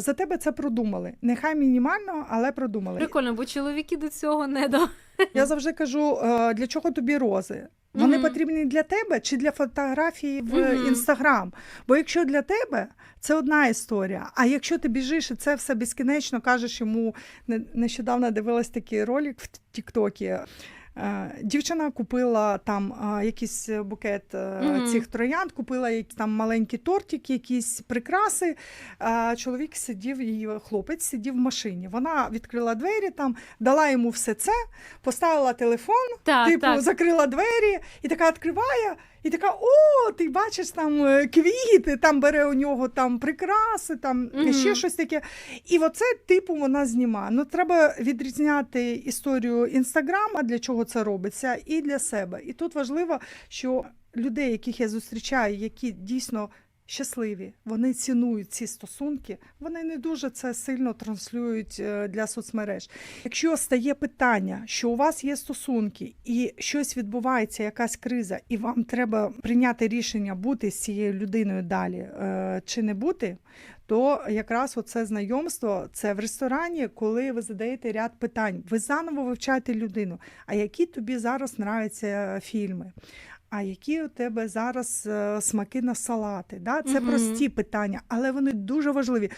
за тебе це продумали. Нехай мінімально, але продумали. Прикольно, бо чоловіки до цього не до. Я завжди кажу: е, для чого тобі рози? Вони Мгм. потрібні для тебе чи для фотографії в інстаграм? Бо якщо для тебе, це одна історія. А якщо ти біжиш і це все безкінечно кажеш йому, нещодавно дивилась такий ролик в Тіктокі. Е, Дівчина купила там е, якийсь букет Мгм. цих троянд, купила там маленький тортик, якісь прикраси. Чоловік сидів, її хлопець сидів в машині. Вона відкрила двері, там дала йому все це, поставила телефон, Так, типу, так. закрила двері і така відкриває, і така: о, ти бачиш там квіти, там бере у нього там прикраси, там Мгм. ще щось таке. І оце, типу, вона знімає. Ну, треба відрізняти історію інстаграма, для чого це робиться, і для себе. І тут важливо, що людей, яких я зустрічаю, які дійсно. Щасливі, вони цінують ці стосунки, вони не дуже це сильно транслюють е, для соцмереж. Якщо стає питання, що у вас є стосунки і щось відбувається, якась криза, і вам треба прийняти рішення бути з цією людиною далі е, чи не бути, то якраз оце знайомство це в ресторані, коли ви задаєте ряд питань. Ви заново вивчаєте людину. А які тобі зараз нравляться фільми? А які у тебе зараз е, смаки на салати? Да? Це угу. прості питання, але вони дуже важливі.